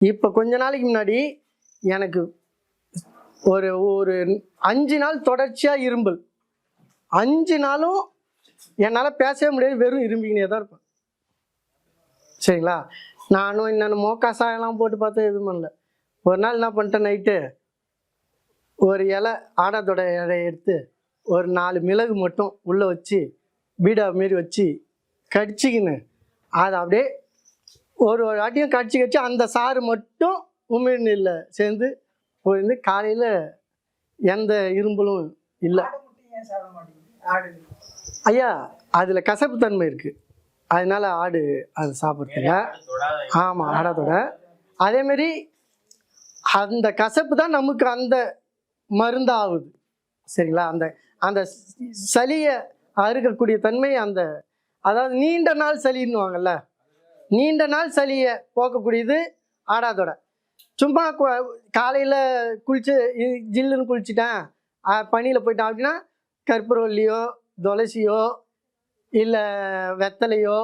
இப்போ கொஞ்ச நாளைக்கு முன்னாடி எனக்கு ஒரு ஒரு அஞ்சு நாள் தொடர்ச்சியாக இரும்பல். அஞ்சு நாளும் என்னால் பேசவே முடியாது வெறும் இரும்பிக்கினே தான் இருப்பேன். சரிங்களா? நானும் என்னென்ன கசாயம்லாம் போட்டு பார்த்து எதுவும் பண்ணல. ஒரு நாள் என்ன பண்ணிட்டேன் நைட்டு ஒரு இலை ஆடாதோட இலையை எடுத்து ஒரு நாலு மிளகு மட்டும் உள்ளே வச்சு பீடா மாரி வச்சு கடிச்சிக்கின்னு அதை அப்படியே ஒரு ஒரு வாட்டியும் கடிச்சு கடிச்சு அந்த சாறு மட்டும் உமிழ் நீரில் சேர்ந்து போயிருந்து காலையில் எந்த இரும்பலும் இல்லை. ஐயா அதில் கசப்புத்தன்மை இருக்குது அதனால ஆடு அது சாப்பிட்றதுங்க ஆமாம் ஆடாதோட அதேமாரி அந்த கசப்பு தான் நமக்கு அந்த மருந்து ஆகுது சரிங்களா? அந்த அந்த சளியை அறுக்கக்கூடிய தன்மை அந்த அதாவது நீண்ட நாள் சளின்னுவாங்கல்ல? நீண்ட நாள் சளியை போக்கக்கூடியது ஆடாதோட. சும்மா காலையில் குளிச்சு ஜில்லுன்னு குளிச்சுட்டேன். பனியில் போயிட்டேன் அப்படின்னா கற்பூரவல்லியோ துளசியோ இல்லை வெத்தலையோ